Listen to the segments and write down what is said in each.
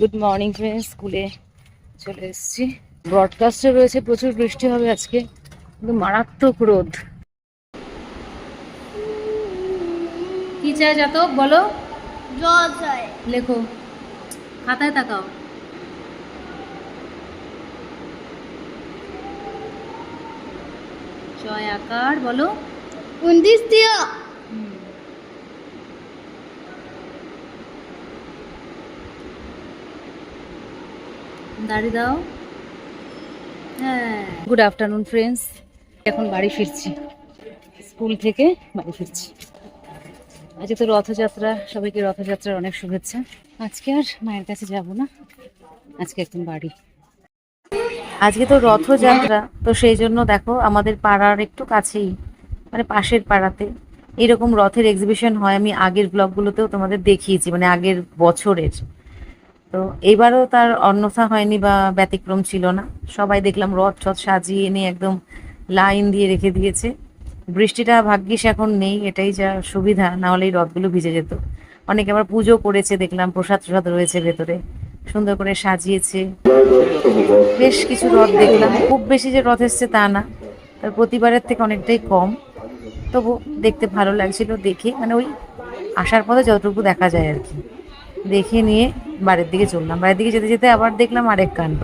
Good morning friends স্কুলে চলে এসেছি। ব্রডকাস্টে রয়েছে প্রচুর বৃষ্টি হবে আজকে। কিন্তু মারাত্মক রোদ। কি চাই জাতক? বলো। লেখো। খাতায় তাকাও। জয় আকার বলো। উনত্রিশ দিও। দাড়ি দাও। হ্যাঁ। গুড আফটারনুন ফ্রেন্ডস এখন বাড়ি ফিরছি। স্কুল থেকে বাড়ি ফিরছি। আজকে তো রথযাত্রা, সবাইকে রথযাত্রার অনেক শুভেচ্ছা। আজকে আর মায়ের কাছে যাব না। আজকে একদম বাড়ি। আজকে তো রথযাত্রা, তো সেই জন্য দেখো আমাদের পাড়ার একটু কাছেই মানে পাশের পাড়াতে এরকম রথের এক্সিবিশন হয়। আমি আগের ব্লগগুলোতেও তোমাদের দেখিয়েছি মানে আগের বছরের। তো এবারও তার অন্যথা হয়নি বা ব্যতিক্রম ছিল না। সবাই দেখলাম রথ টথ সাজিয়ে এনে একদম লাইন দিয়ে রেখে দিয়েছে। বৃষ্টিটা ভাগ্যিস এখন নেই, এটাই যা সুবিধা, না হলে এই রথগুলো ভিজে যেত। অনেকে আবার পুজো করেছে, দেখলাম প্রসাদ প্রসাদ রয়েছে ভেতরে। সুন্দর করে সাজিয়েছে। বেশ কিছু রথ দেখলাম। খুব বেশি যে রথ এসছে তা না। তার প্রতিবারের থেকে অনেকটাই কম। তবু দেখতে ভালো লাগছিল দেখে। মানে ওই আসার পথে যতটুকু দেখা যায় আর কি। দেখে নিয়ে বাড়ির দিকে চললাম। বাড়ির দিকে যেতে যেতে আবার দেখলাম আরেক কাণ্ড।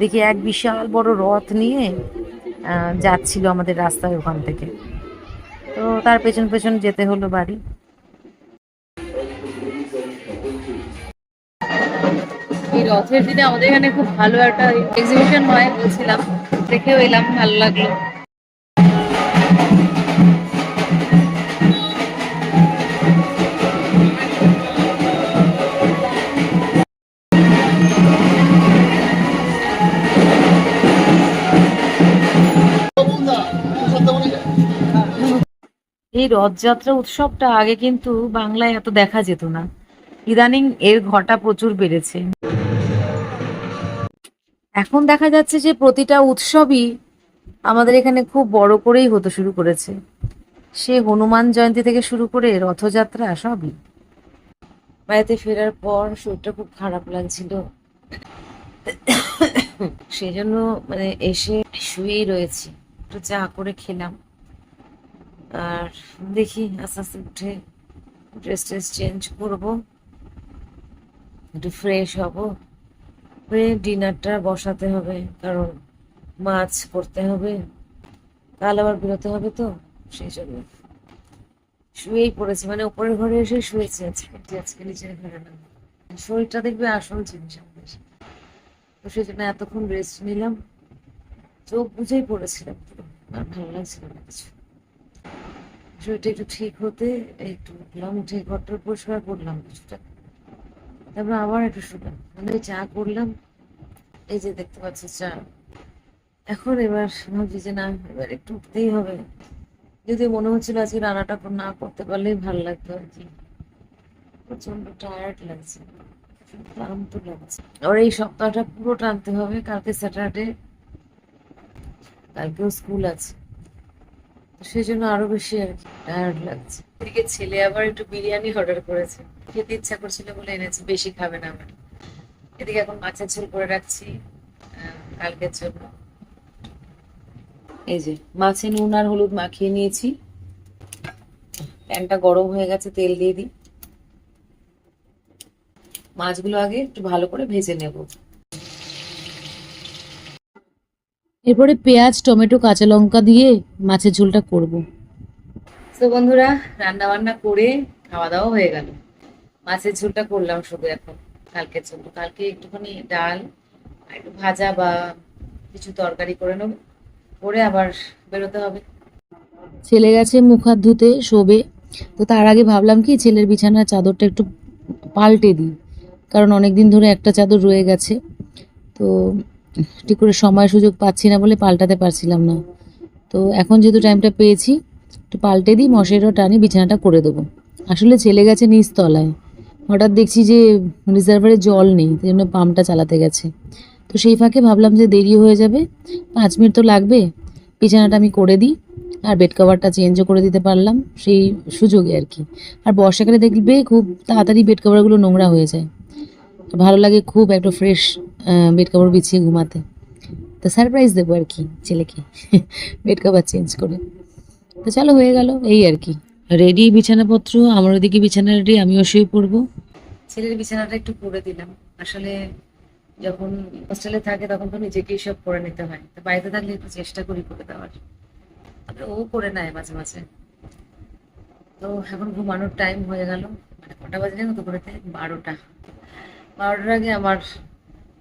দেখি এক বিশাল বড় রথ নিয়ে যাচ্ছিল আমাদের রাস্তায় ওখান থেকে। তো তার পেছন পেছন যেতে হলো বাড়ি। এই রথের দিনে আমাদের এখানে খুব ভালো একটা এক্সিবিশন হয় বলছিলাম। দেখেও এলাম, ভালো লাগল। এই রথযাত্রা উৎসবটা আগে কিন্তু বাংলায় এত দেখা যেত না। ইদানিং এর ঘটা প্রচুর বেড়েছে। এখন দেখা যাচ্ছে যে প্রতিটা উৎসবই আমাদের এখানে খুব বড় করেই হতে শুরু করেছে। সে হনুমান জয়ন্তী থেকে শুরু করে রথযাত্রা সবই। বাড়িতে ফেরার পর শরীরটা খুব খারাপ লাগছিল। সেজন্য মানে এসে শুয়েই রয়েছি। একটু চা করে খেলাম। আর দেখি আস্তে আস্তে উঠে ড্রেস ট্রেস চেঞ্জ করব। একটু ফ্রেশ হব। হয়ে ডিনারটা বসাতে হবে, কারণ মাছ করতে হবে। কাল আবার বেরোতে হবে তো, সেই জন্য। শুয়েই পড়েছি মানে উপরের ঘরে এসে শুয়েছি আজকে আজকে নিচের ঘরে না। শরীরটা দেখবে আসল জিনিস আমাদের। তো সেই জন্য এতক্ষণ রেস্ট নিলাম। চোখ বুঝেই পড়েছিলাম। আর ভালো লাগছিল না কিছু। শরীরটা একটু ঠিক হতে একটু উঠলাম উঠে ঘরটা পরিষ্কার করলাম কিছুটা। তারপর আবার একটু শুলাম। মানে চা করলাম। এই যে দেখতে পাচ্ছি চা। এখন এবার ভাবছি যে না, এবার একটু উঠতেই হবে। যদি মনে হচ্ছিল আজকে রান্নাটা না করতে পারলেই ভালো লাগতো আর কি। প্রচণ্ড টায়ার্ড লাগছে। ক্লান্ত লাগছে। আর এই সপ্তাহটা পুরো টানতে হবে। কালকে স্যাটারডে কালকেও স্কুল আছে। তো সেই জন্য আরও বেশি আর কি টায়ার্ড লাগছে। এদিকে ছেলে আবার একটু বিরিয়ানি অর্ডার করেছে। খেতে ইচ্ছা করছিল বলে এনেছি বেশি খাবে না আমার এদিকে এখন মাছের ঝোল করে রাখছি কালকের জন্য। এই যে মাছে নুন আর হলুদ মাখিয়ে নিয়েছি। প্যানটা গরম হয়ে গেছে তেল দিয়ে দিই। মাছগুলো আগে একটু ভালো করে ভেজে নেব। এরপরে পেঁয়াজ টমেটো কাঁচা লঙ্কা দিয়ে মাছের ঝোলটা করব। তো বন্ধুরা রান্না বান্না করে খাওয়া দাওয়া হয়ে গেল। মাছের ঝোলটা করলাম শুধু এখন কালকের জন্য। কালকে একটুখানি ডাল আর একটু ভাজা বা কিছু তরকারি করে নেব। করে আবার বেরোতে হবে। ছেলে গেছে মুখ হাত ধুতে শোবে। তো তার আগে ভাবলাম কি ছেলের বিছানার চাদরটা একটু পাল্টে দিই। কারণ অনেক দিন ধরে একটা চাদর রয়ে গেছে। তো ঠিক করে সময় সুযোগ পাচ্ছি না বলে পাল্টাতে পারছিলাম না। তো এখন যেহেতু টাইমটা পেয়েছি, একটু পাল্টে দিই মশেরও টানি, বিছানাটা করে দেবো। আসলে ছেলে গেছে নিচ তলায় হঠাৎ দেখছি যে রিজার্ভারে জল নেই সেই জন্য পাম্পটা চালাতে গেছে। তো সেই ফাঁকে ভাবলাম যে দেরি হয়ে যাবে, পাঁচ মিনিট তো লাগবে। বিছানাটা আমি করে দিই, আর বেড কভারটা চেঞ্জও করে দিতে পারলাম, সেই সুযোগে আর কি। আর বর্ষাকালে দেখবে খুব তাড়াতাড়ি বেড কভারগুলো নোংরা হয়ে যায়। ভালো লাগে খুব একটা ফ্রেশ বেড কাপড় বিছিয়ে ঘুমাতে। তো সারপ্রাইজ দেবো আর কি ছেলেকে। বেড কাভার চেঞ্জ করে। তো চলো হয়ে গেল এই আর কি। রেডি বিছানাপত্র? আমার ওদিকে বিছানা রেডি আমিও শুয়ে পড়ব। ছেলের বিছানাটা একটু করে দিলাম। আসলে যখন হোস্টেলে থাকে তখন তো নিজেকেই সব করে নিতে হয়। তো বাড়িতে থাকলে একটু চেষ্টা করি করে দেওয়ার। তবে ও করে নেয় মাঝে মাঝে। তো এখন ঘুমানোর টাইম হয়ে গেল। মানে কটা বাজে জানো তো করেতে বারোটা। বারোটার আগে আমার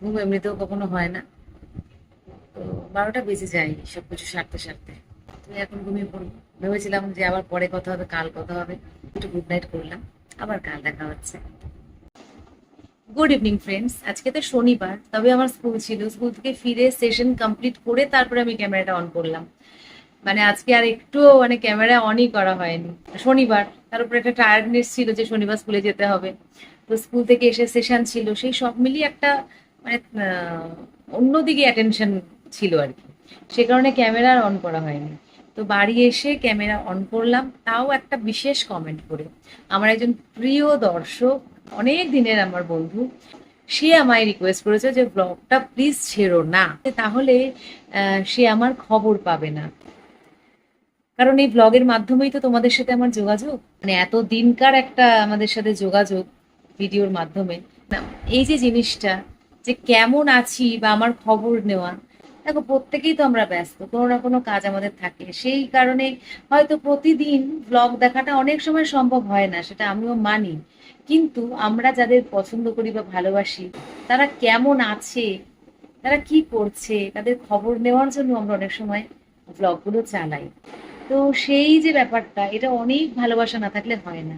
ঘুম এমনিতেও কখনো হয় না। তো বারোটা বেজে যায় সব কিছু সারতে সারতে। তুমি এখন ঘুমিয়ে পড়ব। ভেবেছিলাম যে আবার পরে কথা হবে, কাল কথা হবে। একটু গুড নাইট করলাম। আবার কাল দেখা হচ্ছে। গুড ইভিনিং ফ্রেন্ডস আজকে তো শনিবার, তবে আমার স্কুল ছিল। স্কুল থেকে ফিরে সেশন কমপ্লিট করে তারপরে আমি ক্যামেরাটা অন করলাম। মানে আজকে আর একটুও মানে ক্যামেরা অনই করা হয়নি। শনিবার, তার উপরে একটা টায়ার্ডনেস ছিল যে শনিবার স্কুলে যেতে হবে। তো স্কুল থেকে এসে সেশন ছিল, সেই সব মিলিয়ে একটা মানে অন্যদিকে অ্যাটেনশন ছিল আর কি। সে কারণে ক্যামেরা অন করা হয়নি। তো বাড়ি এসে ক্যামেরা অন করলাম, তাও একটা বিশেষ কমেন্ট করে। আমার একজন প্রিয় দর্শক, অনেক দিনের আমার বন্ধু, সে আমায় রিকোয়েস্ট করেছে যে ব্লগটা প্লিজ ছেড়ো না। তাহলে সে আমার খবর পাবে না। কারণ এই ব্লগের মাধ্যমেই তো তোমাদের সাথে আমার যোগাযোগ। মানে এত দিনকার একটা আমাদের সাথে যোগাযোগ ভিডিওর মাধ্যমে। এই যে জিনিসটা, যে কেমন আছি বা আমার খবর নেওয়া, দেখো, প্রত্যেকেই তো আমরা ব্যস্ত, কোনো না কোনো কাজ আমাদের থাকে। সেই কারণে হয়তো প্রতিদিন ব্লগ দেখাটা অনেক সময় সম্ভব হয় না, সেটা আমিও মানি। কিন্তু আমরা যাদের পছন্দ করি বা ভালোবাসি, তারা কেমন আছে, তারা কি করছে, তাদের খবর নেওয়ার জন্য আমরা অনেক সময় ব্লগগুলো চালাই। তো সেই যে ব্যাপারটা, এটা অনেক ভালোবাসা না থাকলে হয় না।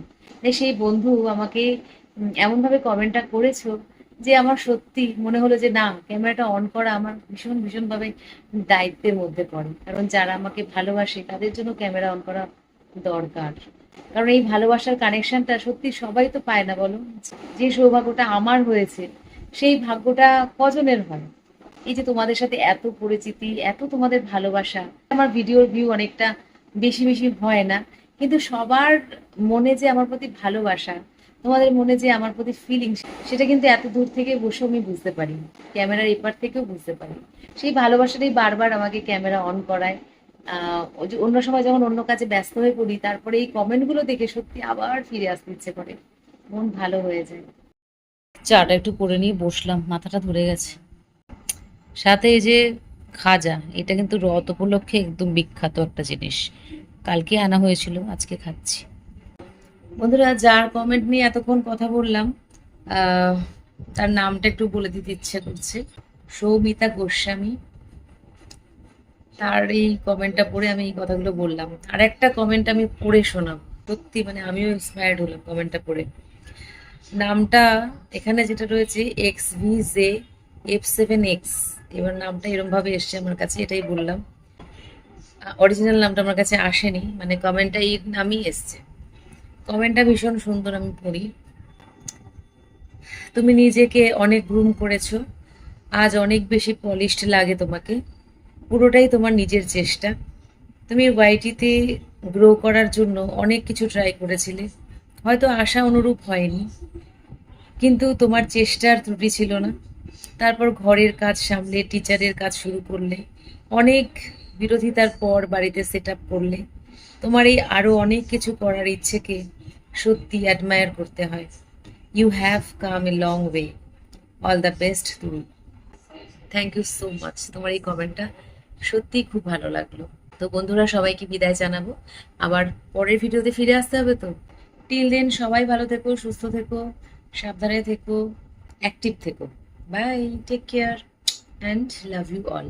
সেই বন্ধু আমাকে এমনভাবে কমেন্টটা করেছ যে আমার সত্যি মনে হলো যে না ক্যামেরাটা অন করা আমার ভীষণ, ভীষণভাবে দায়িত্বের মধ্যে পড়ে। কারণ যারা আমাকে ভালোবাসে, তাদের জন্য ক্যামেরা অন করা দরকার। কারণ এই ভালোবাসার কানেকশনটা সত্যি সবাই তো পায় না, বলো? যে সৌভাগ্যটা আমার হয়েছে, সেই ভাগ্যটা কজনের হয়? এই যে তোমাদের সাথে এত পরিচিতি, এত তোমাদের ভালোবাসা, আমার ভিডিওর ভিউ অনেকটা বেশি বেশি হয় না। কিন্তু সবার মনে যে আমার প্রতি ভালোবাসা তোমাদের মনে যে আমার প্রতি ফিলিংস সেটা কিন্তু এত দূর থেকে বসে আমি বুঝতে পারি। ক্যামেরার এপার থেকেও বুঝতে পারি। সেই ভালোবাসাটাই বারবার আমাকে ক্যামেরা অন করায়। অন্য সময় যখন অন্য কাজে ব্যস্ত হয়ে পড়ি, তারপরে এই কমেন্টগুলো দেখে সত্যি আবার ফিরে আসতে ইচ্ছে করে। মন ভালো হয়ে যায়। চাটা একটু করে নিয়ে বসলাম, মাথাটা ধরে গেছে। সাথে এই যে খাজা, এটা কিন্তু রথ উপলক্ষে একদম বিখ্যাত একটা জিনিস। কালকে আনা হয়েছিল, আজকে খাচ্ছি। বন্ধুরা, যার কমেন্ট নিয়ে এতক্ষণ কথা বললাম তার নামটা একটু বলে দিতে ইচ্ছে করছে। সৌমিতা গোস্বামী। তার এই কমেন্টটা পড়ে আমি এই কথাগুলো বললাম। আর একটা কমেন্ট আমি পড়ে শোনাব। সত্যি মানে আমিও ইন্সপায়ার্ড হলাম কমেন্টটা পড়ে। নামটা, এখানে যেটা রয়েছে X V J F seven X এবার নামটা এরম ভাবে এসছে আমার কাছে, এটাই বললাম। অরিজিনাল নামটা আমার কাছে আসেনি মানে কমেন্টটা এই নামই এসছে। কমেন্টটা ভীষণ সুন্দর আমি পড়ি। তুমি নিজেকে অনেক গ্রুম করেছ, আজ অনেক বেশি পলিশড লাগে তোমাকে। পুরোটাই তোমার নিজের চেষ্টা। তুমি ওয়াইটিতে গ্রো করার জন্য অনেক কিছু ট্রাই করেছিলে। হয়তো আশা অনুরূপ হয়নি, কিন্তু তোমার চেষ্টার ত্রুটি ছিল না। তারপর ঘরের কাজ সামলে টিচারের কাজ শুরু করলে, অনেক বিরোধিতার পর বাড়িতে সেট আপ করলে। তোমার এই আরও অনেক কিছু করার ইচ্ছেকে সত্যি অ্যাডমায়ার করতে হয়। You have come a long way all the best তুমি থ্যাংক ইউ সো মাচ তোমার এই কমেন্টটা সত্যিই খুব ভালো লাগল। তো বন্ধুরা, সবাইকে বিদায় জানাব। আবার পরের ভিডিওতে ফিরে আসতে হবে তো। টিল দেন সবাই ভালো থেকো, সুস্থ থেকো, সাবধানে থেকো অ্যাক্টিভ থেকো। Bye take care and love you all